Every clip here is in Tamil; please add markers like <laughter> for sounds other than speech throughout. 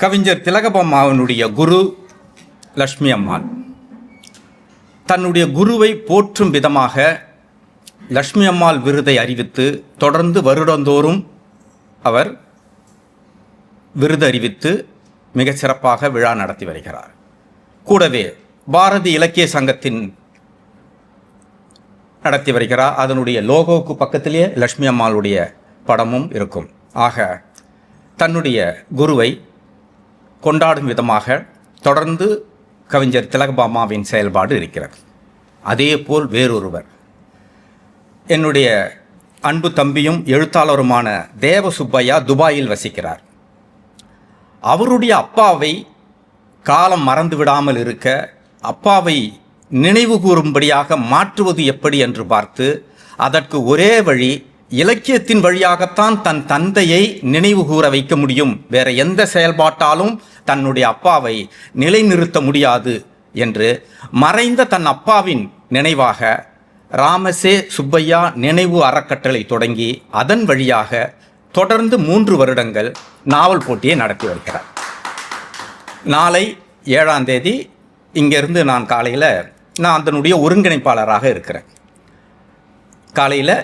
கவிஞர் திலகபம்மாவினுடைய குரு லக்ஷ்மி அம்மாள் தன்னுடைய குருவை போற்றும் விதமாக லக்ஷ்மி அம்மாள் விருதை அறிவித்து தொடர்ந்து வருடந்தோறும் அவர் விருது அறிவித்து மிகச் சிறப்பாக விழா நடத்தி வருகிறார். கூடவே பாரதி இலக்கிய சங்கத்தின் நடத்தி வருகிறார். அதனுடைய லோகோவுக்கு பக்கத்திலேயே லக்ஷ்மி அம்மாளுடைய படமும் இருக்கும். ஆக தன்னுடைய குருவை கொண்டாடும் விதமாக தொடர்ந்து கவிஞர் திலகபாமாவின் செயல்பாடு இருக்கிறது. அதேபோல் வேறொருவர். என்னுடைய அன்பு தம்பியும் எழுத்தாளருமான தேவ சுப்பையா துபாயில் வசிக்கிறார். அவருடைய அப்பாவை காலம் மறந்து விடாமல் இருக்க அப்பாவை நினைவு கூறும்படியாக மாற்றுவது எப்படி என்று பார்த்து அதற்கு ஒரே வழி இலக்கியத்தின் வழியாகத்தான் தன் தந்தையை நினைவு கூற வைக்க முடியும். வேற எந்த செயல்பாட்டாலும் தன்னுடைய அப்பாவை நிலைநிறுத்த முடியாது என்று மறைந்த தன் அப்பாவின் நினைவாக ராமசே சுப்பையா நினைவு அறக்கட்டளை தொடங்கி அதன் வழியாக தொடர்ந்து மூன்று வருடங்கள் நாவல் போட்டியை நடத்தி வருகிறார். நாளை ஏழாம் தேதி இங்கேருந்து நான் காலையில் நான் அதனுடைய ஒருங்கிணைப்பாளராக இருக்கிறேன். காலையில்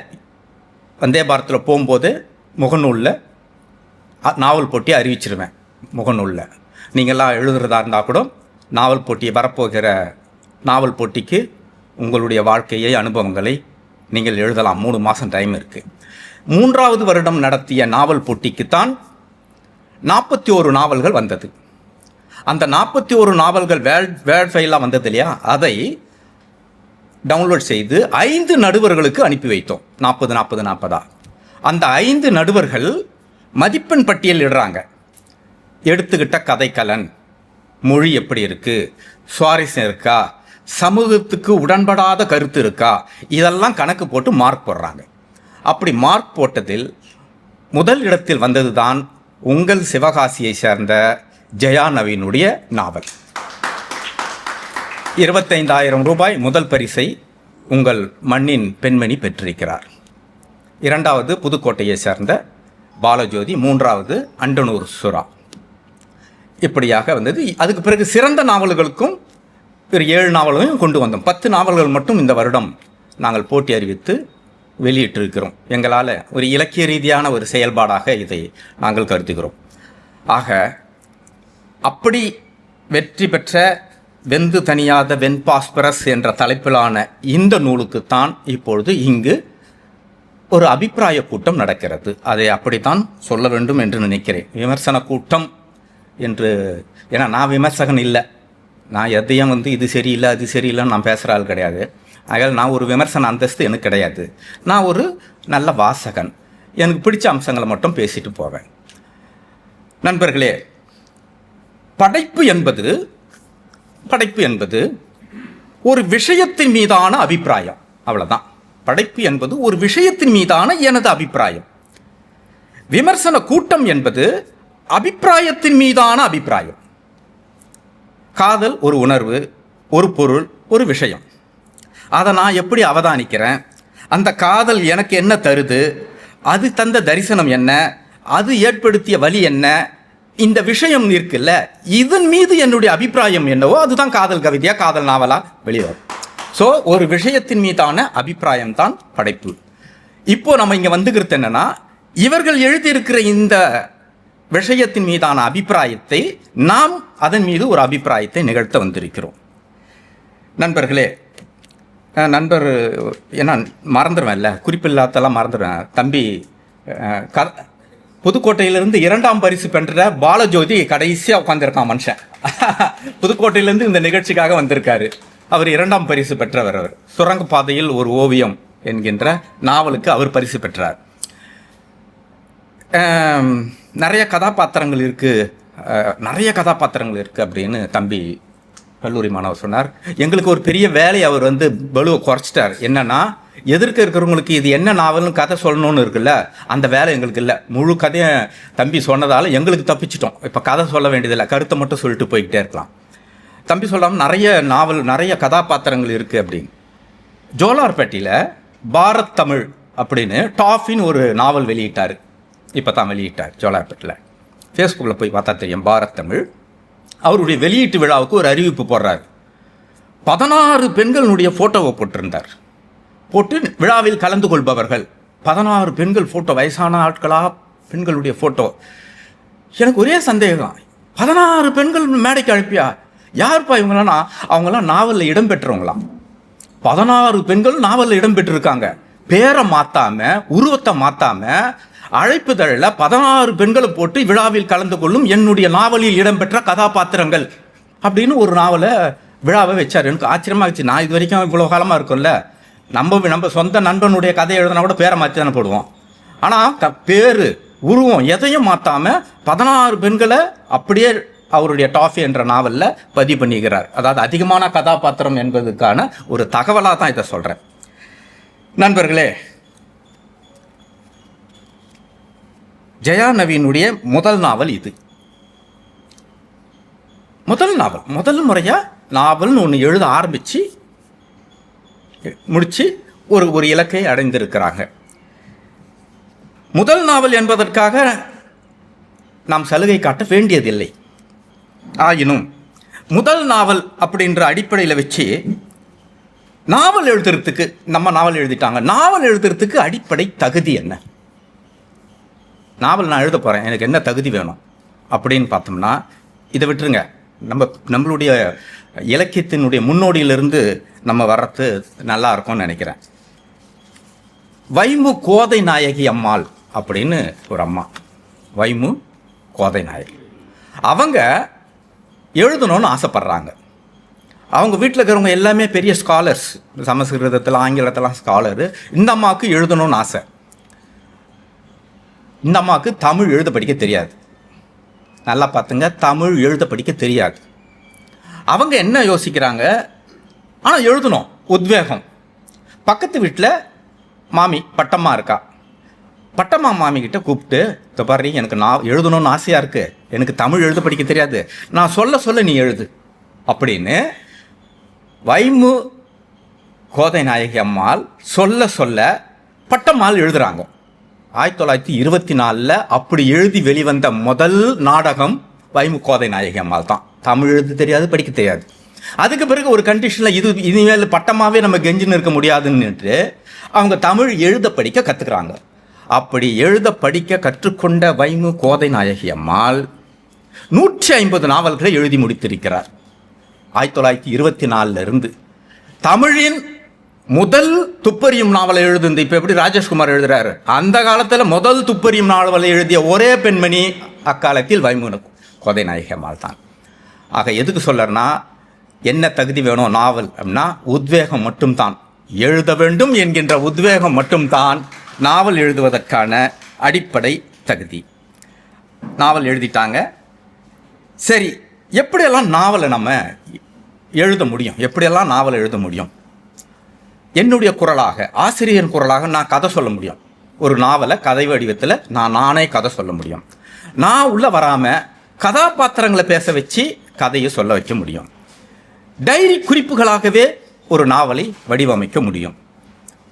வந்தே பாரத்தில் போகும்போது முகநூலில் அ- நாவல் போட்டி அறிவிச்சிருவேன் முகநூலில். நீங்களாம் எழுதுறதா இருந்தால் கூட நாவல் போட்டி வரப்போகிற நாவல் போட்டிக்கு உங்களுடைய வாழ்க்கையை அனுபவங்களை நீங்கள் எழுதலாம். மூணு மாதம் டைம் இருக்குது மூன்றாவது வருடம் நடத்திய நாவல் போட்டிக்குத்தான் நாற்பத்தி ஒரு நாவல்கள் வந்தது. அந்த நாற்பத்தி ஒரு நாவல்கள் வேல் வேர்ட் ஃபைலாக வந்தது இல்லையா? அதை டவுன்லோட் செய்து ஐந்து நடுவர்களுக்கு அனுப்பி வைத்தோம். நாற்பது நாற்பது நாற்பதா? அந்த ஐந்து நடுவர்கள் மதிப்பெண் பட்டியல் இடுறாங்க. எடுத்துக்கிட்ட கதைக்கலன் மொழி எப்படி இருக்குது சுவாரஸ்யம் இருக்கா சமூகத்துக்கு உடன்படாத கருத்து இருக்கா இதெல்லாம் கணக்கு போட்டு மார்க் போடுறாங்க. அப்படி மார்க் போட்டதில் முதல் இடத்தில் வந்ததுதான் உங்கள் சிவகாசியை சேர்ந்த ஜெயா நவீனுடைய நாவல். இருபத்தைந்தாயிரம் ரூபாய் முதல் பரிசை உங்கள் மண்ணின் பெண்மணி பெற்றிருக்கிறார். இரண்டாவது புதுக்கோட்டையை சேர்ந்த பாலஜோதி மூன்றாவது அண்டனூர் சுரா. இப்படியாக வந்தது. அதுக்கு பிறகு சிறந்த நாவல்களுக்கும் ஒரு ஏழு நாவல்களையும் கொண்டு வந்தோம். பத்து நாவல்கள் மட்டும் இந்த வருடம் நாங்கள் போட்டி அறிவித்து வெளியிட்டிருக்கிறோம். எங்களால் ஒரு இலக்கிய ரீதியான ஒரு செயல்பாடாக இதை நாங்கள் கருதுகிறோம். ஆக அப்படி வெற்றி பெற்ற வெந்து தணியாத வெண்பாஸ்பரஸ் என்ற தலைப்பிலான இந்த நூலுக்குத்தான் இப்பொழுது இங்கு ஒரு அபிப்பிராய கூட்டம் நடக்கிறது. அதை அப்படித்தான் சொல்ல வேண்டும் என்று நினைக்கிறேன். விமர்சன கூட்டம் என்று ஏன்னா நான் விமர்சகன் இல்லை. நான் எதையும் வந்து இது சரியில்லை அது சரியில்லைன்னு நான் பேசுகிற ஆள் கிடையாது. ஆகையால் நான் ஒரு விமர்சன அந்தஸ்து எனக்கு கிடையாது. நான் ஒரு நல்ல வாசகன். எனக்கு பிடிச்ச அம்சங்களை மட்டும் பேசிட்டு போவேன். நண்பர்களே படைப்பு என்பது படைப்பு என்பது ஒரு விஷயத்தின் மீதான அபிப்பிராயம். அவ்வளோதான் படைப்பு என்பது ஒரு விஷயத்தின் மீதான எனது அபிப்பிராயம். விமர்சன கூட்டம் என்பது அபிப்பிராயத்தின் மீதான அபிப்பிராயம். காதல் ஒரு உணர்வு ஒரு பொருள் ஒரு விஷயம். அதை நான் எப்படி அவதானிக்கிறேன்? அந்த காதல் எனக்கு என்ன தருது? அது தந்த தரிசனம் என்ன? அது ஏற்படுத்திய வழி என்ன? இந்த விஷயம் இருக்குல்ல இதன் மீது என்னுடைய அபிப்பிராயம் என்னவோ அதுதான் காதல் கவிதையா காதல் நாவலா வெளியே ஸோ ஒரு விஷயத்தின் மீதான அபிப்பிராயம் தான் படைப்பு. இப்போ நம்ம இங்கே வந்துக்கிறது என்னன்னா இவர்கள் எழுதியிருக்கிற இந்த விஷயத்தின் மீதான அபிப்பிராயத்தை நாம் அதன் மீது ஒரு அபிப்பிராயத்தை நிகழ்த்த வந்திருக்கிறோம். நண்பர்களே நண்பர் ஏன்னா மறந்துடுவேன்ல குறிப்பில்லாதெல்லாம் மறந்துடுவேன் தம்பி க புதுக்கோட்டையிலிருந்து இரண்டாம் பரிசு பெற்ற பாலஜோதி கடைசியாக உட்காந்துருக்கான் மனுஷன். <laughs> புதுக்கோட்டையிலேருந்து இந்த நிகழ்ச்சிக்காக வந்திருக்காரு. அவர் இரண்டாம் பரிசு பெற்றவர் அவர். சுரங்கப்பாதையில் ஒரு ஓவியம் என்கின்ற நாவலுக்கு அவர் பரிசு பெற்றார். நிறைய கதாபாத்திரங்கள் இருக்குது நிறைய கதாபாத்திரங்கள் இருக்குது அப்படின்னு தம்பி கல்லூரி மாணவர் சொன்னார். எங்களுக்கு ஒரு பெரிய வேலையை அவர் வந்து பலுவை குறைச்சிட்டார். என்னென்னா எதிர்க்க இருக்கிறவங்களுக்கு இது என்ன நாவல்னு கதை சொல்லணும்னு இருக்குல்ல அந்த வேலை எங்களுக்கு இல்லை. முழு கதையை தம்பி சொன்னதால் எங்களுக்கு தப்பிச்சிட்டோம். இப்போ கதை சொல்ல வேண்டியதில்லை. கருத்தை மட்டும் சொல்லிட்டு போய்கிட்டே இருக்கலாம். தம்பி சொல்லாமல் நிறைய நாவல் நிறைய கதாபாத்திரங்கள் இருக்குது அப்படின்னு. ஜோலார்பேட்டையில் பாரத் தமிழ் அப்படின்னு டாஃபின்னு ஒரு நாவல் வெளியிட்டார். இப்போ தான் வெளியிட்டார் ஜோலார்பேட்டில் ஃபேஸ்புக்கில் போய் பார்த்தா தெரியும் பாரத் தமிழ். அவருடைய வெளியீட்டு விழாவுக்கு ஒரு அறிவிப்பு போடுறாரு. பதினாறு பெண்களுடைய ஃபோட்டோவை போட்டிருந்தார். போட்டு விழாவில் கலந்து கொள்பவர்கள். பதினாறு பெண்கள் ஃபோட்டோ வயசான ஆட்களாக பெண்களுடைய ஃபோட்டோ எனக்கு ஒரே சந்தேகம். பதினாறு பெண்கள் மேடைக்கு அனுப்பியா? யாருப்பா இவங்களா அவங்களாம் நாவலில் இடம் பெற்றவங்களாம். பதினாறு பெண்கள் நாவலில் இடம் பெற்றிருக்காங்க. பேரை மாற்றாமல் உருவத்தை மாற்றாமல் அழைப்புதழில் பதினாறு பெண்களை போட்டு விழாவில் கலந்து கொள்ளும் என்னுடைய நாவலில் இடம்பெற்ற கதாபாத்திரங்கள். அப்படின்னு ஒரு நாவலை விழாவை வச்சார். எனக்கு ஆச்சரியமா இருந்துச்சு. நான் இது வரைக்கும் இவ்வளோ காலமாக இருக்கும்ல. நம்ம நம்ம சொந்த நண்பனுடைய கதை எழுதினா கூட பேரை மாற்றி தானே போடுவோம். ஆனால் க பேர் உருவம் எதையும் மாற்றாமல் பதினாறு பெண்களை அப்படியே அவருடைய டாஃபி என்ற நாவலில் பதிவு பண்ணிக்கிறார். அதாவது அதிகமான கதாபாத்திரம் என்பதுக்கான ஒரு தகவலாக தான் இதை சொல்கிறேன் நண்பர்களே ஜெயா நவீனுடைய முதல் நாவல் இது. முதல் நாவல் முதல் முறையாக நாவல்னு ஒன்று எழுத ஆரம்பித்து முடித்து ஒரு ஒரு இலக்கை அடைந்திருக்கிறாங்க. முதல் நாவல் என்பதற்காக நாம் சலுகை காட்ட வேண்டியதில்லை. ஆயினும் முதல் நாவல் அப்படின்ற அடிப்படையில் வச்சு நாவல் எழுதுறதுக்கு நம்ம நாவல் எழுதிட்டாங்க. நாவல் எழுதுறதுக்கு அடிப்படை தகுதி என்ன? நாவல் நான் எழுத போகிறேன் எனக்கு என்ன தகுதி வேணும்? அப்படின்னு பார்த்தோம்னா இதை விட்டுருங்க. நம்ம நம்மளுடைய இலக்கியத்தினுடைய முன்னோடியிலிருந்து நம்ம வர்றது நல்லா இருக்கும்னு நினைக்கிறேன். வைமு கோதை நாயகி அம்மாள் அப்படின்னு ஒரு அம்மா. வைமு கோதை நாயகி. அவங்க எழுதணும்னு ஆசைப்பட்றாங்க. அவங்க வீட்டில் இருக்கிறவங்க எல்லாமே பெரிய ஸ்காலர்ஸ் சமஸ்கிருதத்தில் ஆங்கிலத்தெல்லாம் ஸ்காலரு இந்த அம்மாவுக்கு எழுதணும்னு ஆசை. இந்த அம்மாவுக்கு தமிழ் எழுத படிக்க தெரியாது. நல்லா பார்த்துங்க தமிழ் எழுத படிக்க தெரியாது. அவங்க என்ன யோசிக்கிறாங்க? ஆனால் எழுதணும். உத்வேகம். பக்கத்து வீட்டில் மாமி பட்டம்மா இருக்கா. பட்டம்மா மாமிக்கிட்ட கூப்பிட்டு இப்போ பாரு எனக்கு நான் எழுதணும்னு ஆசையாக இருக்குது எனக்கு தமிழ் எழுத படிக்க தெரியாது. நான் சொல்ல சொல்ல நீ எழுது. அப்படின்னு வைமு கோதை நாயகி அம்மாள் சொல்ல சொல்ல பட்டம்மாள் எழுதுகிறாங்க ஆயிரத்தி தொள்ளாயிரத்தி இருபத்தி நாலில் அப்படி எழுதி வெளிவந்த முதல் நாடகம் வைமு கோதை நாயகி அம்மாள் தான். தமிழ் எழுத தெரியாது படிக்க தெரியாது. அதுக்கு பிறகு ஒரு கண்டிஷனில் இது இனிமேல் பட்டமாகவே நம்ம கெஞ்சின்னு இருக்க முடியாதுன்னுட்டு அவங்க தமிழ் எழுத படிக்க கற்றுக்குறாங்க அப்படி எழுத படிக்க கற்றுக்கொண்ட வைமு கோதை நாயகி அம்மாள் நூற்றி ஐம்பது நாவல்களை எழுதி முடித்திருக்கிறார். ஆயிரத்தி தொள்ளாயிரத்தி இருபத்தி நாலுலேருந்து தமிழின் முதல் துப்பறியும் நாவலை எழுதுந்து இப்போ எப்படி ராஜேஷ்குமார் எழுதுறாரு? அந்த காலத்தில் முதல் துப்பறியும் நாவலை எழுதிய ஒரே பெண்மணி அக்காலத்தில் வைமுனு கோதை நாயகி அம்மாள் தான் ஆக எதுக்கு சொல்லறேன்னா என்ன தகுதி வேணும்? நாவல். அப்படின்னா உத்வேகம் மட்டும்தான். எழுத வேண்டும் என்கின்ற உத்வேகம் மட்டும்தான் நாவல் எழுதுவதற்கான அடிப்படை தகுதி. நாவல் எழுதிட்டாங்க. சரி எப்படியெல்லாம் நாவலை நம்ம எழுத முடியும்? எப்படியெல்லாம் நாவல் எழுத முடியும்? என்னுடைய குரலாக ஆசிரியர் குரலாக நான் கதை சொல்ல முடியும். ஒரு நாவலை கதை வடிவத்தில் நான் நானே கதை சொல்ல முடியும். நான் உள்ளே வராமல் கதாபாத்திரங்களை பேச வச்சு கதையை சொல்ல வைக்க முடியும். டைரி குறிப்புகளாகவே ஒரு நாவலை வடிவமைக்க முடியும்.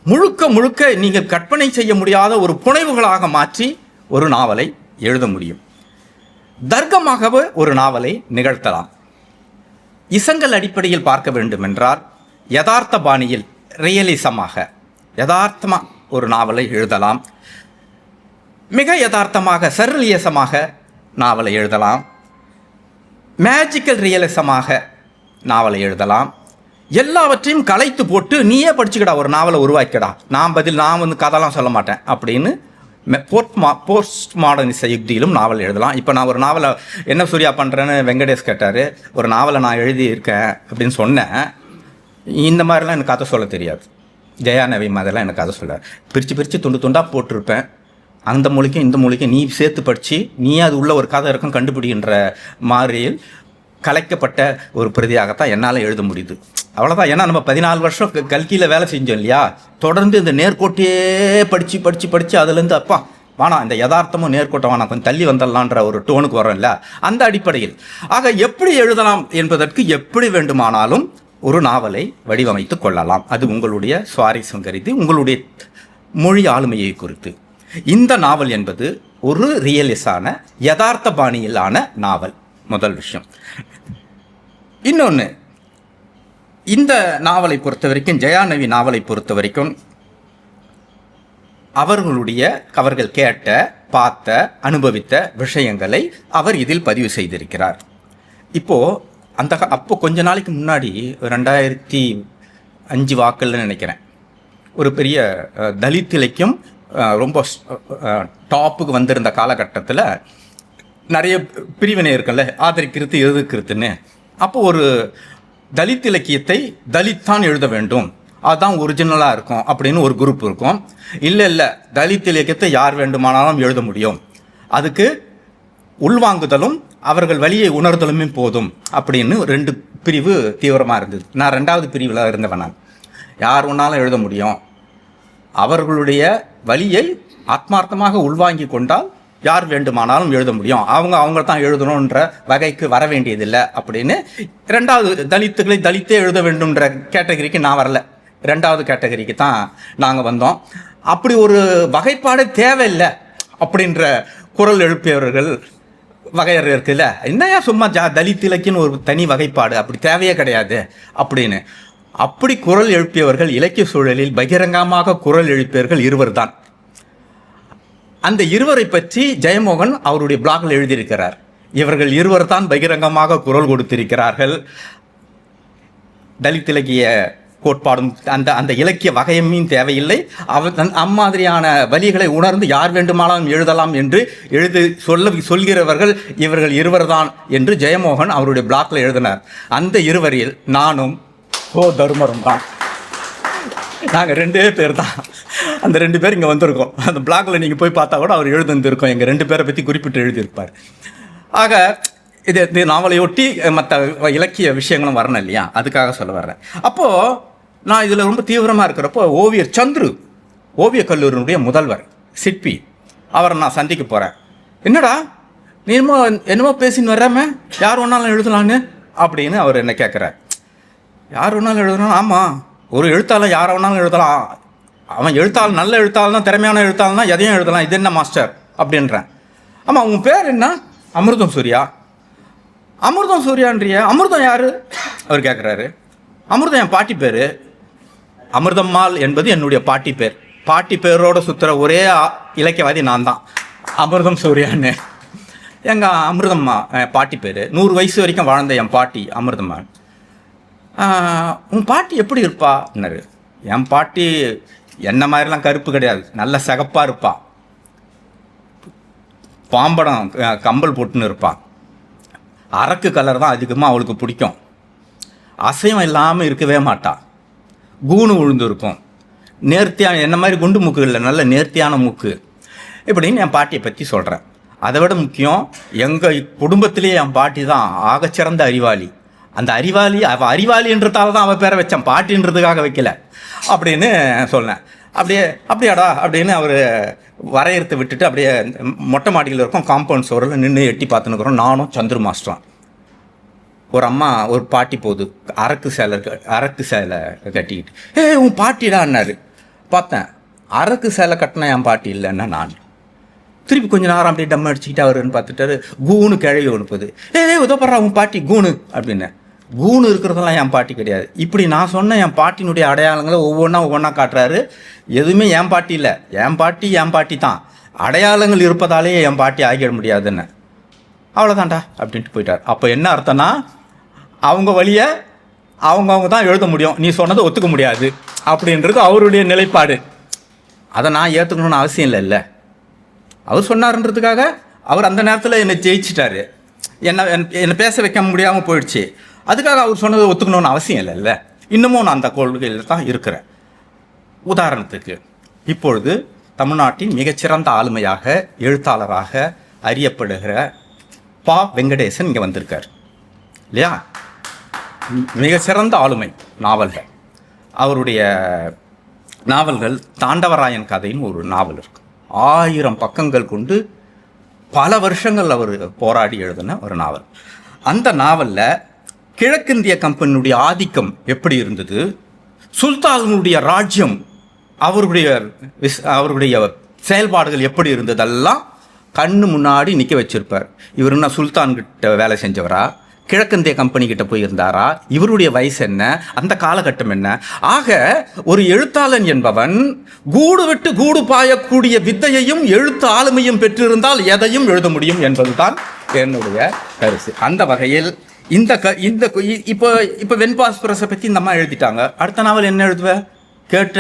முழுக்க முழுக்க நீங்கள் கற்பனை செய்ய முடியாத ஒரு புனைவுகளாக மாற்றி ஒரு நாவலை எழுத முடியும். தர்க்கமாகவே ஒரு நாவலை நிகழ்த்தலாம். இசங்கள் அடிப்படையில் பார்க்க வேண்டும் என்றால் யதார்த்த பாணியில் ரியலிசமாக யதார்த்தமாக ஒரு நாவலை எழுதலாம். மிக யதார்த்தமாக சர்ரியசமாக நாவலை எழுதலாம். மேஜிக்கல் ரியலிசமாக நாவலை எழுதலாம். எல்லாவற்றையும் கலைத்து போட்டு நீயே படிச்சுக்கடா ஒரு நாவலை உருவாக்கிடா நான் பதில் நான் வந்து கதைலாம் சொல்ல மாட்டேன் அப்படின்னு போர்ட் மா போஸ்ட் மாடர்னிச யுக்தியிலும் நாவல் எழுதலாம். இப்போ நான் ஒரு நாவலை என்ன சூர்யா பண்ணுறேன்னு வெங்கடேஷ் கேட்டார். ஒரு நாவலை நான் எழுதியிருக்கேன் அப்படின்னு சொன்னேன். இந்த மாதிரிலாம் எனக்கு கதை சொல்ல தெரியாது. ஜெயா நவி மாதிரிலாம் எனக்கு கதை சொல்ல. பிரித்து பிரித்து துண்டு துண்டாக போட்டிருப்பேன். அந்த மொழிக்கும் இந்த மொழிக்கும் நீ சேர்த்து படித்து நீ அது உள்ள ஒரு கதை இருக்கும் கண்டுபிடிக்கின்ற மாதிரியில் கலைக்கப்பட்ட ஒரு பிரதியாகத்தான் என்னால் எழுத முடியுது. அவ்வளோதான் ஏன்னா நம்ம பதினாலு வருஷம் க- கல்கியில் வேலை செஞ்சோம் இல்லையா? தொடர்ந்து இந்த நேர்கோட்டையே படித்து படித்து படித்து அதுலேருந்து அப்பா வேணாம் இந்த யதார்த்தமும் நேர்கோட்டம் வேணாம் கொஞ்சம் தள்ளி வந்துடலான்ற ஒரு டோனுக்கு வரோம்ல அந்த அடிப்படையில். ஆக எப்படி எழுதலாம் என்பதற்கு எப்படி வேண்டுமானாலும் ஒரு நாவலை வடிவமைத்து கொள்ளலாம். அது உங்களுடைய சுவாரஸ்யம் கருதி உங்களுடைய மொழி ஆளுமையை குறித்து. இந்த நாவல் என்பது ஒரு ரியலிஸான யதார்த்த பாணியிலான நாவல். முதல் விஷயம். இன்னொன்று இந்த நாவலை பொறுத்த வரைக்கும் ஜெயாநவி நாவலை பொறுத்த வரைக்கும் அவர்களுடைய அவர்கள் கேட்ட பார்த்த அனுபவித்த விஷயங்களை அவர் இதில் பதிவு செய்திருக்கிறார் இப்போது அந்த அப்போ கொஞ்ச நாளைக்கு முன்னாடி ரெண்டாயிரத்தி அஞ்சு வாக்கள்னு நினைக்கிறேன் ஒரு பெரிய அஹ், தலித் இலக்கியம் ரொம்ப டாப்புக்கு வந்திருந்த காலகட்டத்தில் நிறைய பிரிவினை இருக்குல்ல ஆதரிக்கிறது எதிர்க்கிறதுன்னு அப்போ ஒரு தலித் இலக்கியத்தை தலித் தான் எழுத வேண்டும். அதுதான் ஒரிஜினலாக இருக்கும் அப்படின்னு ஒரு குரூப் இருக்கும். இல்லை இல்லை தலித் இலக்கியத்தை யார் வேண்டுமானாலும் எழுத முடியும். அதுக்கு உள்வாங்குதலும் அவர்கள் வழியை உணர்தலுமே போதும் அப்படின்னு ரெண்டு பிரிவு தீவிரமாக இருந்தது. நான் ரெண்டாவது பிரிவில் இருந்தவன் நான். யார் ஒன்றாலும் எழுத முடியும்? அவர்களுடைய வழியை ஆத்மார்த்தமாக உள்வாங்கி கொண்டால் யார் வேண்டுமானாலும் எழுத முடியும். அவங்க அவங்க தான் எழுதணுன்ற வகைக்கு வர வேண்டியதில்லை அப்படின்னு ரெண்டாவது தலித்துகளை தலித்தே எழுத வேண்டும்ன்ற கேட்டகரிக்கு நான் வரல. ரெண்டாவது கேட்டகரிக்கு தான் நாங்கள் வந்தோம். அப்படி ஒரு வகைப்பாடு தேவையில்லை அப்படின்ற குரல் எழுப்பியவர்கள் வகையர் இருக்குல்ல? என்னையா சும்மா ஜா தலித் இலக்கியன்னு ஒரு தனி வகைப்பாடு? அப்படி தேவையே கிடையாது அப்படின்னு. அப்படி குரல் எழுப்பியவர்கள் இலக்கிய சூழலில் பகிரங்கமாக குரல் எழுப்பியவர்கள் இருவர் தான் அந்த இருவரை பற்றி ஜெயமோகன் அவருடைய பிளாகில் எழுதியிருக்கிறார். இவர்கள் இருவர் தான் பகிரங்கமாக குரல் கொடுத்திருக்கிறார்கள். தலித் இலக்கிய கோட்பாடும் அந்த அந்த இலக்கிய வகையமையும் தேவையில்லை. அவ தன் அம்மாதிரியான வழிகளை உணர்ந்து யார் வேண்டுமானாலும் எழுதலாம் என்று எழுது சொல்ல சொல்கிறவர்கள் இவர்கள் இருவர்தான் என்று ஜெயமோகன் அவருடைய பிளாக்ல எழுதினார். அந்த இருவரில் நானும் ஓ தருமரும் தான் நாங்கள் ரெண்டே பேர் தான். அந்த ரெண்டு பேர் இங்கே வந்திருக்கோம். அந்த பிளாக்ல நீங்கள் போய் பார்த்தா கூட அவர் எழுதிருந்திருக்கோம். எங்கள் ரெண்டு பேரை பற்றி குறிப்பிட்டு எழுதியிருப்பார். ஆக இது இந்த நாவலையொட்டி மற்ற இலக்கிய விஷயங்களும் வரணும் இல்லையா? அதுக்காக சொல்ல வர்றேன். அப்போது நான் இதில் ரொம்ப தீவிரமாக இருக்கிறப்போ ஓவியர் சந்துரு ஓவியக் கல்லூரியினுடைய முதல்வர் சிற்பி அவரை நான் சந்திக்க போகிறேன் என்னடா? நீ என்னமோ என்னமோ பேசின்னு வராம யார் ஒன்றாலும் எழுதலான்னு? அப்படின்னு அவர் என்ன கேட்குறார் யார் ஒன்றாலும் எழுதணும்? ஆமாம் ஒரு எழுத்தாளர் யாரை வேணாலும் எழுதலாம். அவன் எழுத்தாளர் நல்ல எழுத்தாளர்னா திறமையான எழுத்தாளர்னா எதையும் எழுதலாம். இது என்ன மாஸ்டர்? அப்படின்றேன். ஆமாம் உன் பேர் என்ன? அமிர்தம் சூர்யா. அமிர்தம் சூர்யான்றிய அமிர்தம் யார்? அவர் கேட்குறாரு அமிர்தம் என் பாட்டி பேர். அமிர்தம்மாள் என்பது என்னுடைய பாட்டி பேர். பாட்டி பேரோட சுற்றுற ஒரே இலக்கியவாதி நான் தான். அமிர்தம் சூர்யான்னு. எங்கள் அமிர்தம்மா பாட்டி பேர். நூறு வயசு வரைக்கும் வாழ்ந்த என் பாட்டி அமிர்தம்மாள். உன் பாட்டி எப்படி இருப்பான்னாரு என் பாட்டி என்ன மாதிரிலாம் கருப்பு கிடையாது. நல்ல சகப்பாக இருப்பா. பாம்படம் கம்பல் போட்டுன்னு இருப்பாள் அரக்கு கலர் தான் அதிகமாக அவளுக்கு பிடிக்கும். அசைவம் இல்லாமல் இருக்கவே மாட்டாள் கூணு உழுந்து இருக்கும் நேர்த்தியான என்ன மாதிரி குண்டு மூக்கு இல்லை நல்ல நேர்த்தியான மூக்கு. இப்படின்னு என் பாட்டியை பற்றி சொல்கிறேன் அதை விட முக்கியம் எங்கள் குடும்பத்திலேயே என் பாட்டி தான் ஆகச்சிறந்த அறிவாளி. அந்த அறிவாளி அவள் அறிவாளின்றதால தான் அவள் பேரை வச்சான் பாட்டின்றதுக்காக வைக்கல. அப்படின்னு சொன்னேன். அப்படியே அப்படியாடா அப்படின்னு அவர் வரையறுத்து விட்டுட்டு அப்படியே மொட்டை மாடியில் இருக்கும் காம்பவுண்ட் சோரில் நின்று எட்டி பார்த்துன்னு நானும் சந்துரு மாஸ்டரும். ஒரு அம்மா ஒரு பாட்டி போகுது அரக்கு சேலை க- அரக்கு சேலை கட்டிக்கிட்டு ஏ உன் பாட்டிடான்னாரு பார்த்தேன் அரக்கு சேலை கட்டின என் பாட்டி இல்லைன்னா நான். திருப்பி கொஞ்ச நேரம் அப்படியே டம் அடிச்சுக்கிட்டு அவருன்னு பார்த்துட்டாரு. கூணு கிழவி அனுப்புது ஏ உதப்படுறா உன் பாட்டி கூணு அப்படின்னு. கூணு இருக்கிறதெல்லாம் என் பாட்டி கிடையாது. இப்படி நான் சொன்ன என் பாட்டினுடைய அடையாளங்களை ஒவ்வொன்றா ஒவ்வொன்றா காட்டுறாரு. எதுவுமே என் பாட்டி இல்லை. என் பாட்டி என் பாட்டி தான். அடையாளங்கள் இருப்பதாலேயே என் பாட்டி ஆகிட முடியாதுன்னு. அவ்வளோதான்டா அப்படின்ட்டு போயிட்டார். அப்போ என்ன அர்த்தம்னா அவங்க வழியை அவங்கவுங்க தான் எழுத முடியும். நீ சொன்னதை ஒத்துக்க முடியாது. அப்படின்றது அவருடைய நிலைப்பாடு. அதை நான் ஏற்றுக்கணும்னு அவசியம் இல்லைல்ல அவர் சொன்னாருன்றதுக்காக அவர் அந்த நேரத்தில் என்னை ஜெயிச்சிட்டாரு. என்ன என்னை பேச வைக்க முடியாமல் போயிடுச்சு. அதுக்காக அவர் சொன்னதை ஒத்துக்கணும்னு அவசியம் இல்லைல்ல இன்னமும் நான் அந்த கொள்கையில் தான் இருக்கிறேன். உதாரணத்துக்கு இப்பொழுது தமிழ்நாட்டின் மிகச்சிறந்த ஆளுமையாக எழுத்தாளராக அறியப்படுகிற பா. வெங்கடேசன் இங்கே வந்திருக்கார். இல்லையா? மிகச்சிறந்த ஆளுமை நாவல்கள். அவருடைய நாவல்கள் தாண்டவராயன் கதைன்னு ஒரு நாவல் இருக்கு. ஆயிரம் பக்கங்கள் கொண்டு பல வருஷங்கள் அவர் போராடி எழுதின ஒரு நாவல். அந்த நாவலில் கிழக்கிந்திய கம்பெனியுடைய ஆதிக்கம் எப்படி இருந்தது? சுல்தானுடைய ராஜ்யம் அவருடைய விஸ்- அவருடைய செயல்பாடுகள் எப்படி இருந்ததெல்லாம் கண்ணு முன்னாடி நிற்க வச்சிருப்பார். இவர் என்ன சுல்தான் கிட்ட வேலை செஞ்சவரா? கிழக்கிந்திய கம்பெனி கிட்ட போயிருந்தாரா? இவருடைய வயசு என்ன? அந்த காலகட்டம் என்ன? ஆக ஒரு எழுத்தாளன் என்பவன் கூடு விட்டு கூடு பாயக்கூடிய வித்தையையும் எழுத்து ஆளுமையும் பெற்றிருந்தால் எதையும் எழுத முடியும் என்பதுதான் என்னுடைய கருத்து. அந்த வகையில் இந்த க இந்த இப்போ இப்போ வெண்பாஸ்பரஸை பற்றி இந்த அம்மா எழுதிட்டாங்க. அடுத்த நாவல் என்ன எழுதுவ? கேட்ட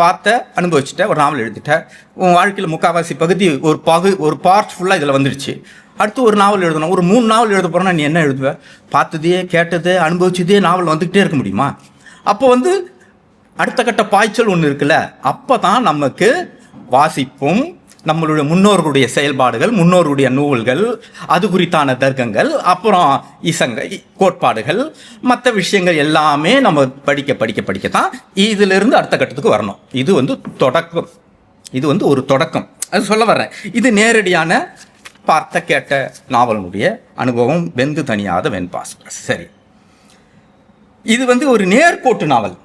பார்த்த அனுபவிச்சுட்ட ஒரு நாவல் எழுதிட்டேன் உன் வாழ்க்கையில் முக்கால்வாசி பகுதி ஒரு பகு ஒரு பார்ட் ஃபுல்லாக இதில் வந்துடுச்சு அடுத்து ஒரு நாவல் எழுதணும். ஒரு மூணு நாவல் எழுத போறேன்னா நீ என்ன எழுதுவ? பார்த்ததே கேட்டதே அனுபவிச்சதே நாவல் வந்துக்கிட்டே இருக்க முடியுமா? அப்போ வந்து அடுத்த கட்ட பாய்ச்சல் ஒன்று இருக்குல்ல. அப்போ தான் நமக்கு வாசிப்பும் நம்மளுடைய முன்னோர்களுடைய செயல்பாடுகள் முன்னோருடைய நூல்கள் அது குறித்தான தர்க்கங்கள் அப்புறம் இசங்க கோட்பாடுகள் மற்ற விஷயங்கள் எல்லாமே நம்ம படிக்க படிக்க படிக்க தான் இதிலிருந்து அடுத்த கட்டத்துக்கு வரணும். இது வந்து தொடக்கம். இது வந்து ஒரு தொடக்கம். அது சொல்ல வர்றேன். இது நேரடியான பார்த்த கேட்ட நாவலனுடைய அனுபவம் வெந்து தனியாத வெண்பாஸ். சரி. இது வந்து ஒரு நேர்கோட்டு நாவல்.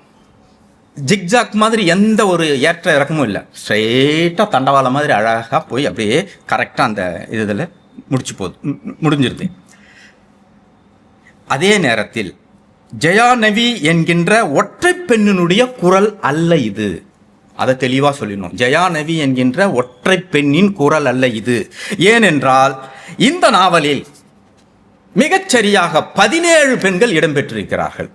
ஜிக்ஜாக் மாதிரி எந்த ஒரு ஏற்ற இறக்கமும் இல்லை. ஸ்ட்ரெயிட்டாக தண்டவாளம் மாதிரி அழகாக போய் அப்படியே கரெக்டாக அந்த இதில் முடிச்சு போகுது மு- முடிஞ்சிருது. அதே நேரத்தில் ஜெயாநவி என்கின்ற ஒற்றை பெண்ணினுடைய குரல் அல்ல இது. அதை தெளிவாக சொல்லிடணும். ஜெயாநவி என்கின்ற ஒற்றை பெண்ணின் குரல் அல்ல இது. ஏனென்றால் இந்த நாவலில் மிகச்சரியாக பதினேழு பெண்கள் இடம்பெற்றிருக்கிறார்கள்.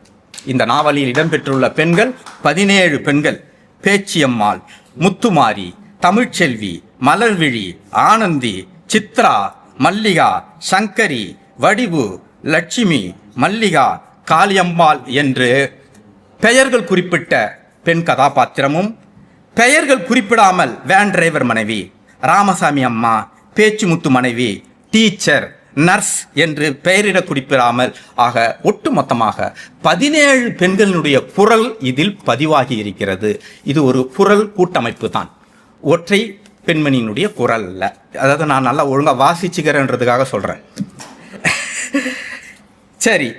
இந்த நாவலில் இடம்பெற்றுள்ள பெண்கள் பதினேழு பெண்கள். பேச்சியம்மாள் முத்துமாரி தமிழ்ச்செல்வி மலர்விழி ஆனந்தி சித்ரா மல்லிகா சங்கரி வடிவு லட்சுமி மல்லிகா காளியம்மாள் என்று பெயர்கள் குறிப்பிட்ட பெண் கதாபாத்திரமும் பெயர்கள் குறிப்பிடாமல் வேன் டிரைவர் மனைவி ராமசாமி அம்மா பேச்சுமுத்து மனைவி டீச்சர் நர்ஸ் என்று பெயரிட குறிப்பிடாமல் ஆக ஒட்டுமொத்தமாக பதினேழு பெண்களினுடைய குரல் இதில் பதிவாகி இருக்கிறது. இது ஒரு குரல் கூட்டமைப்பு தான். ஒற்றை பெண்மணியினுடைய குரல் அல்ல. அதாவது நான் நல்லா ஒழுங்காக வாசிச்சுக்கிறேன்றதுக்காக சொல்கிறேன் சரி.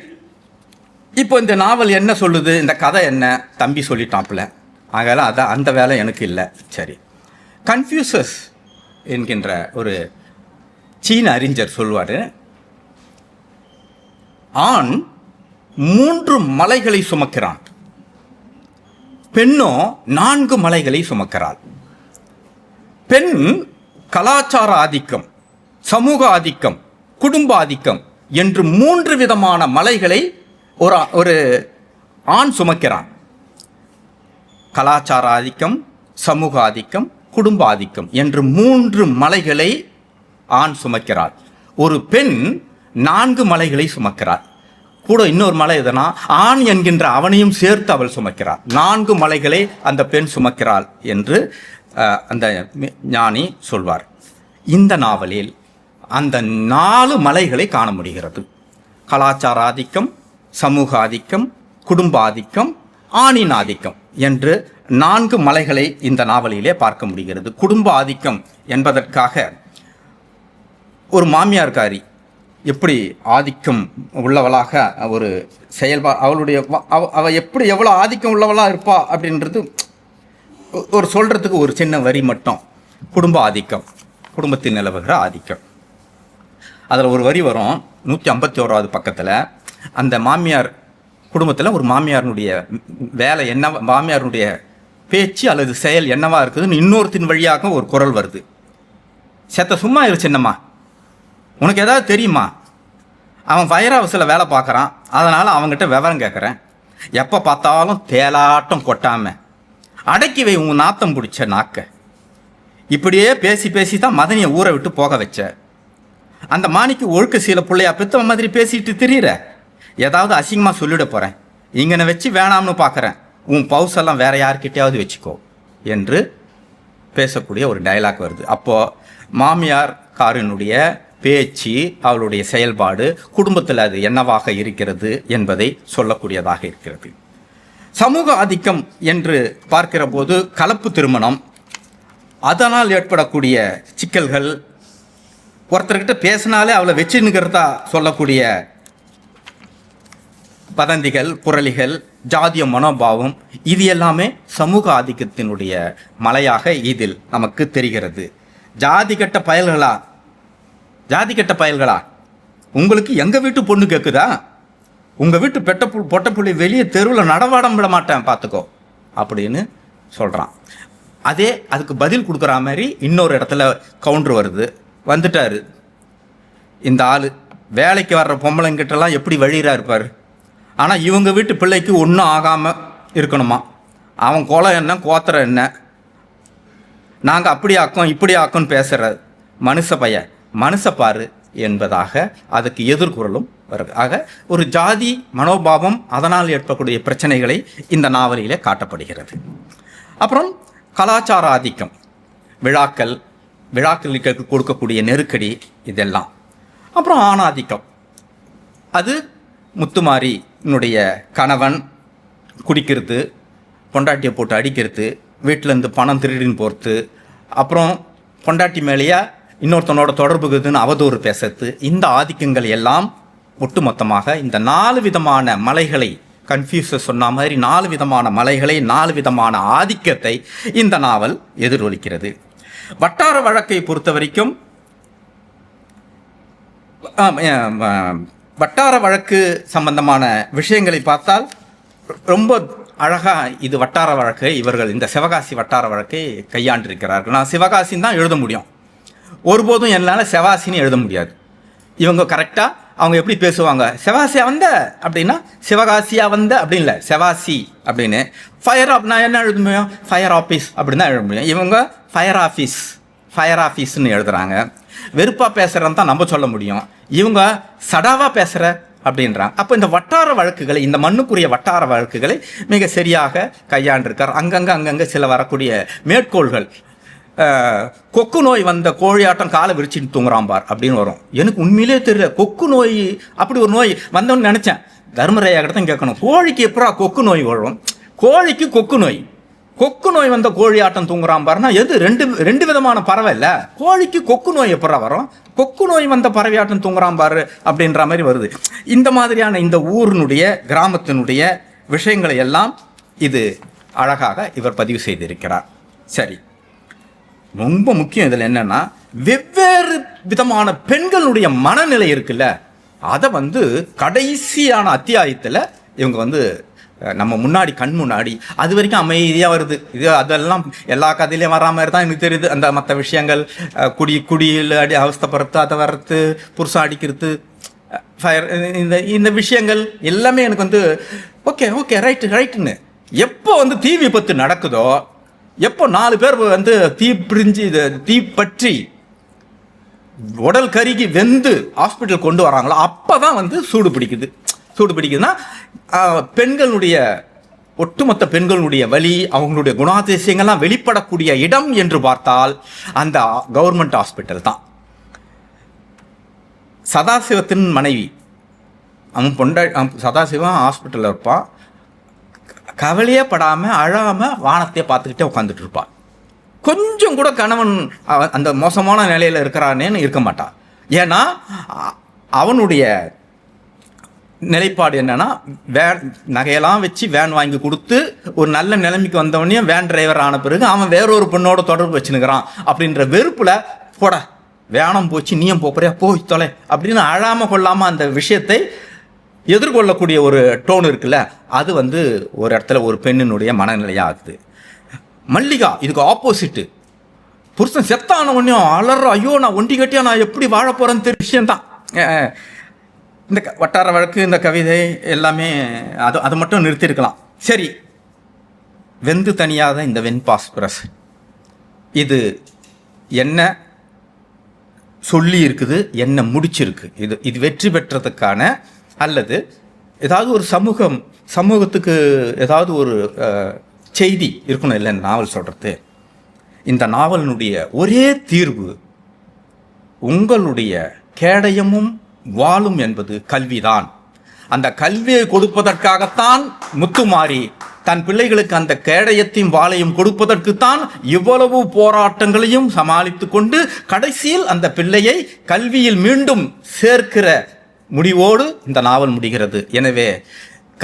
இப்போ இந்த நாவல் என்ன சொல்லுது? இந்த கதை என்ன? தம்பி சொல்லிட்டாப்புல. ஆகலாம் அதான் அந்த வேலை எனக்கு இல்லை. சரி. கன்ஃபியூசஸ் என்கின்ற ஒரு சீன அறிஞர் சொல்வார் ஆண் மூன்று மலைகளை சுமக்கிறான். பெண்ணோ நான்கு மலைகளை சுமக்கிறாள். பெண் கலாச்சார ஆதிக்கம் சமூக ஆதிக்கம் குடும்ப ஆதிக்கம் என்று மூன்று விதமான மலைகளை ஒரு ஒரு ஆண் சுமக்கிறான். கலாச்சார ஆதிக்கம் சமூக ஆதிக்கம் குடும்ப ஆதிக்கம் என்று மூன்று மலைகளை ஆண் சுமக்கிறாள் ஒரு பெண் நான்கு மலைகளை சுமக்கிறாள் கூட இன்னொரு மலை எதனா ஆண் என்கின்ற அவனையும் சேர்த்து அவள் சுமக்கிறார். நான்கு மலைகளை அந்த பெண் சுமக்கிறாள் என்று அந்த ஞானி சொல்வார். இந்த நாவலில் அந்த நாலு மலைகளை காண முடிகிறது. கலாச்சார ஆதிக்கம் சமூக ஆதிக்கம் குடும்ப ஆதிக்கம் ஆணின் ஆதிக்கம் என்று நான்கு மலைகளை இந்த நாவலிலே பார்க்க முடிகிறது. குடும்ப ஆதிக்கம் என்பதற்காக ஒரு மாமியார்காரி எப்படி ஆதிக்கம் உள்ளவளாக ஒரு செயல்பா அவளுடைய அவ எப்படி எவ்வளோ ஆதிக்கம் உள்ளவளாக இருப்பா அப்படின்றது ஒரு சொல்கிறதுக்கு ஒரு சின்ன வரி மட்டும். குடும்ப ஆதிக்கம். குடும்பத்தில் நிலவுகிற ஆதிக்கம். அதில் ஒரு வரி வரும். நூற்றி ஐம்பத்தி ஓராவது பக்கத்தில். அந்த மாமியார் குடும்பத்தில் ஒரு மாமியாருடைய வேலை என்ன மாமியாருடைய பேச்சு அல்லது செயல் என்னவாக இருக்குதுன்னு இன்னொருத்தின் வழியாக ஒரு குரல் வருது. செத்த சும்மா இரு சின்னம்மா. உனக்கு ஏதாவது தெரியுமா? அவன் ஃபயர் ஹவுஸில் வேலை பார்க்குறான். அதனால் அவங்ககிட்ட விவரம் கேட்குறேன் எப்போ பார்த்தாலும் தேலாட்டம் கொட்டாமல் அடக்கி வை உன் நாத்தம் பிடிச்ச நாக்கை. இப்படியே பேசி பேசி தான் மதனியை ஊரை விட்டு போக வச்ச. அந்த மாணிக்கு ஒழுக்க சீல பிள்ளையா பெத்தவ மாதிரி பேசிட்டு திரியிற? ஏதாவது அசிங்கமாக சொல்லிட போகிறேன் இங்கனை வச்சு வேணாம்னு பார்க்குறேன் உன் பவுஸ் எல்லாம் வேற யார்கிட்டயாவது வச்சுக்கோ என்று பேசக்கூடிய ஒரு டயலாக் வருது. அப்போது மாமியார் காரினுடைய பேச்சு அவளுடைய செயல்பாடு குடும்பத்தில் அது என்னவாக இருக்கிறது என்பதை சொல்லக்கூடியதாக இருக்கிறது. சமூக ஆதிக்கம் என்று பார்க்கிற போது கலப்பு திருமணம் அதனால் ஏற்படக்கூடிய சிக்கல்கள் ஒருத்தர்கிட்ட பேசினாலே அவளை வச்சுன்னுக்கிறதா சொல்லக்கூடிய வதந்திகள் புரளிகள் ஜாதிய மனோபாவம் இது எல்லாமே சமூக ஆதிக்கத்தினுடைய மலையாக இதில் நமக்கு தெரிகிறது. ஜாதி கட்ட பயல்களா ஜாதி கெட்ட பயல்களா? உங்களுக்கு எங்கள் வீட்டு பொண்ணு கேட்குதா உங்கள் வீட்டு பெட்ட புல் பொட்ட புள்ளி வெளியே தெருவில் நடவாடம் விட மாட்டேன் பார்த்துக்கோ அப்படின்னு சொல்கிறான் அதே அதுக்கு பதில் கொடுக்குற மாதிரி இன்னொரு இடத்துல கவுண்டர் வருது. வந்துட்டார். இந்த ஆள் வேலைக்கு வர்ற பொம்பளைங்கிட்டலாம் எப்படி வழியிறா இருப்பார்? ஆனால் இவங்க வீட்டு பிள்ளைக்கு ஒன்றும் ஆகாமல் இருக்கணுமா? அவன் குலம் என்ன கோத்திரம் என்ன? நாங்கள் அப்படி ஆக்கோம் இப்படி ஆக்கோன்னு பேசுகிற மனுஷ பையன். மனுஷ என்பதாக அதுக்கு எதிர்குறலும் வருது. ஆக ஒரு ஜாதி மனோபாவம் அதனால் ஏற்படக்கூடிய பிரச்சனைகளை இந்த நாவலிலே காட்டப்படுகிறது. அப்புறம் கலாச்சார ஆதிக்கம் விழாக்கள் விழாக்களுக்கு கொடுக்கக்கூடிய நெருக்கடி இதெல்லாம். அப்புறம் ஆணாதிக்கம். அது முத்துமாரினுடைய கணவன் குடிக்கிறது பொண்டாட்டியை போட்டு அடிக்கிறது வீட்டிலேருந்து பணம் திருடின்னு போகிறது அப்புறம் பொண்டாட்டி மேலேயே இன்னொருத்தனோட தொடர்பு இருக்குதுன்னு அவதூறு பேசுறது இந்த ஆதிக்கங்கள் எல்லாம் ஒட்டுமொத்தமாக இந்த நாலு விதமான மலைகளை கன்ஃபியூஸர் சொன்ன மாதிரி நாலு விதமான மலைகளை நாலு விதமான ஆதிக்கத்தை இந்த நாவல் எதிரொலிக்கிறது. வட்டார வழக்கை பொறுத்த வரைக்கும் வட்டார வழக்கு சம்பந்தமான விஷயங்களை பார்த்தால் ரொம்ப அழகாக இது வட்டார வழக்கை இவர்கள் இந்த சிவகாசி வட்டார வழக்கை கையாண்டிருக்கிறார்கள். நான் சிவகாசின்னு தான் எழுத முடியும். ஒருபோதும் என்னால் செவாசின்னு எழுத முடியாது. இவங்க கரெக்டாக அவங்க எப்படி பேசுவாங்க? செவாசியா வந்த அப்படின்னா சிவகாசியா வந்த அப்படின்னு இல்லை செவாசி அப்படின்னு. ஃபயர் ஆப் நான் என்ன எழுத முடியும்? ஃபயர் ஆஃபீஸ் அப்படின்னு தான் எழுத முடியும். இவங்க ஃபயர் ஆஃபீஸ் ஃபயர் ஆஃபீஸ்னு எழுதுறாங்க. வெறுப்பாக பேசுகிறன்னு தான் நம்ம சொல்ல முடியும். இவங்க சடாவாக பேசுகிற அப்படின்றாங்க. அப்போ இந்த வட்டார வழக்குகளை இந்த மண்ணுக்குரிய வட்டார வழக்குகளை மிக சரியாக கையாண்டிருக்கார். அங்கங்கே அங்கங்கே சில வரக்கூடிய மேற்கோள்கள். கொக்கு நோய் வந்த கோழியாட்டம் காலை விரிச்சிட்டு தூங்குறான் பார் அப்படின்னு வரும். எனக்கு உண்மையிலே தெரியல. கொக்கு நோய் அப்படி ஒரு நோய் வந்தோன்னு நினச்சேன். தர்மரையா கிட்ட தான் கேட்கணும். கோழிக்கு எப்படா கொக்கு நோய் வரும்? கோழிக்கு கொக்கு நோய். கொக்கு நோய் வந்த கோழி ஆட்டம் தூங்குறான் பாருன்னா எது? ரெண்டு ரெண்டு விதமான பறவை இல்லை. கோழிக்கு கொக்கு நோய் எப்படா வரும்? கொக்கு நோய் வந்த பறவை ஆட்டம் தூங்குறான் பாரு அப்படின்ற மாதிரி வருது. இந்த மாதிரியான இந்த ஊரினுடைய கிராமத்தினுடைய விஷயங்களை எல்லாம் இது அழகாக இவர் பதிவு செய்திருக்கிறார். சரி. ரொம்ப முக்கியம் இதில் என்னன்னா வெவ்வேறு விதமான பெண்களுடைய மனநிலை இருக்குல்ல அதை வந்து கடைசியான அத்தியாயத்தில் இவங்க வந்து நம்ம முன்னாடி கண் முன்னாடி அது வரைக்கும் அமைதியாக வருது. இது அதெல்லாம் எல்லா கதையிலையும் வரா மாதிரி தான் எனக்கு தெரியுது. அந்த மற்ற விஷயங்கள் குடி குடியில் அடி அவஸ்தப்படுறது அதை வர்றது புருஷம் அடிக்கிறது ஃபயர் இந்த இந்த விஷயங்கள் எல்லாமே எனக்கு வந்து ஓகே ஓகே ரைட்டு ரைட்டுன்னு எப்போ வந்து தீ விபத்து நடக்குதோ எப்போ நாலு பேர் வந்து தீ பிரிஞ்சு தீ பற்றி உடல் கருகி வெந்து ஹாஸ்பிட்டல் கொண்டு வராங்களோ அப்போ தான் வந்து சூடு பிடிக்குது. சூடு பிடிக்குதுன்னா பெண்களுடைய ஒட்டுமொத்த பெண்களுடைய வலி அவங்களுடைய குணாதிசயங்கள்லாம் வெளிப்படக்கூடிய இடம் என்று பார்த்தால் அந்த கவர்மெண்ட் ஹாஸ்பிட்டல் தான். சதாசிவத்தின் மனைவி அவன் பொண்டா சதாசிவம் ஹாஸ்பிட்டலில் இருப்பான் கவலையே படாமல் அழாமல் வானத்தையே பார்த்துக்கிட்டே உட்காந்துட்டு இருப்பான் கொஞ்சம் கூட கணவன் அந்த மோசமான நிலையில் இருக்கிறானேன்னு இருக்க மாட்டான். ஏன்னா அவனுடைய நிலைப்பாடு என்னென்னா வேன் நகையெல்லாம் வச்சு வேன் வாங்கி கொடுத்து ஒரு நல்ல நிலைமைக்கு வந்தவனே வேன் டிரைவர் ஆன பிறகு அவன் வேறொரு பெண்ணோட தொடர்பு வச்சுனுக்கிறான். அப்படின்ற வெறுப்பில் போட வேனம் போச்சு நீயும் போறியா? போய் தொலை அப்படின்னு அழாமல் கொள்ளாமல் அந்த விஷயத்தை எதிர்கொள்ளக்கூடிய ஒரு டோன் இருக்குல்ல அது வந்து ஒரு இடத்துல ஒரு பெண்ணினுடைய மனநிலையாகுது மல்லிகா இதுக்கு ஆப்போசிட்டு புருஷன் செத்தான உடனே அலற ஐயோ நான் ஒண்டி கட்டியா நான் எப்படி வாழ போறேன்னு விஷயந்தான் இந்த க- வட்டார வழக்கு இந்த கவிதை எல்லாமே அது அதை மட்டும் நிறுத்தியிருக்கலாம். சரி. வெந்து தனியாத இந்த வெண்பாஸ்பரஸ். இது என்ன சொல்லி இருக்குது என்ன முடிச்சிருக்கு. இது இது வெற்றி பெற்றதுக்கான அல்லது ஏதாவது ஒரு சமூகம் சமூகத்துக்கு ஏதாவது ஒரு செய்தி இருக்கணும் இல்லை நாவல் சொல்கிறது இந்த நாவலினுடைய ஒரே தீர்வு உங்களுடைய கேடயமும் வாழும் என்பது கல்விதான். அந்த கல்வியை கொடுப்பதற்காகத்தான் முத்துமாரி தன் பிள்ளைகளுக்கு அந்த கேடயத்தையும் வாளையும் கொடுப்பதற்குத்தான் இவ்வளவு போராட்டங்களையும் சமாளித்து கொண்டு கடைசியில் அந்த பிள்ளையை கல்வியில் மீண்டும் சேர்க்கிற முடிவோடு இந்த நாவல் முடிகிறது. எனவே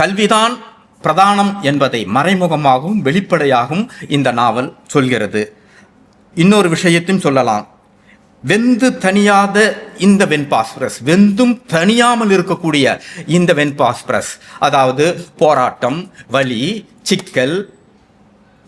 கல்விதான் பிரதானம் என்பதை மறைமுகமாகவும் வெளிப்படையாகவும் இந்த நாவல் சொல்கிறது. இன்னொரு விஷயத்தையும் சொல்லலாம். வெந்து தணியாத இந்த வெண்பாஸ்பரஸ் வெந்தும் தனியாமல் இருக்கக்கூடிய இந்த வெண்பாஸ்பரஸ் அதாவது போராட்டம் வலி சிக்கல்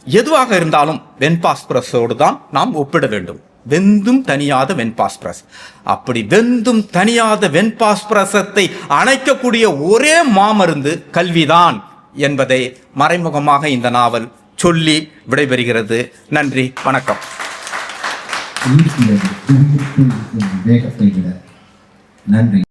எதுவாக இருந்தாலும் வெண்பாஸ்பரஸோடு தான் நாம் ஒப்பிட வேண்டும். வெந்தும் தனியாத வெண்பாஸ்பரஸ். அப்படி வெந்தும் தனியாத வெண்பாஸ்பரசத்தை அணைக்கக்கூடிய ஒரே மாமருந்து கல்விதான் என்பதை மறைமுகமாக இந்த நாவல் சொல்லி விடைபெறுகிறது. நன்றி வணக்கம். நன்றி.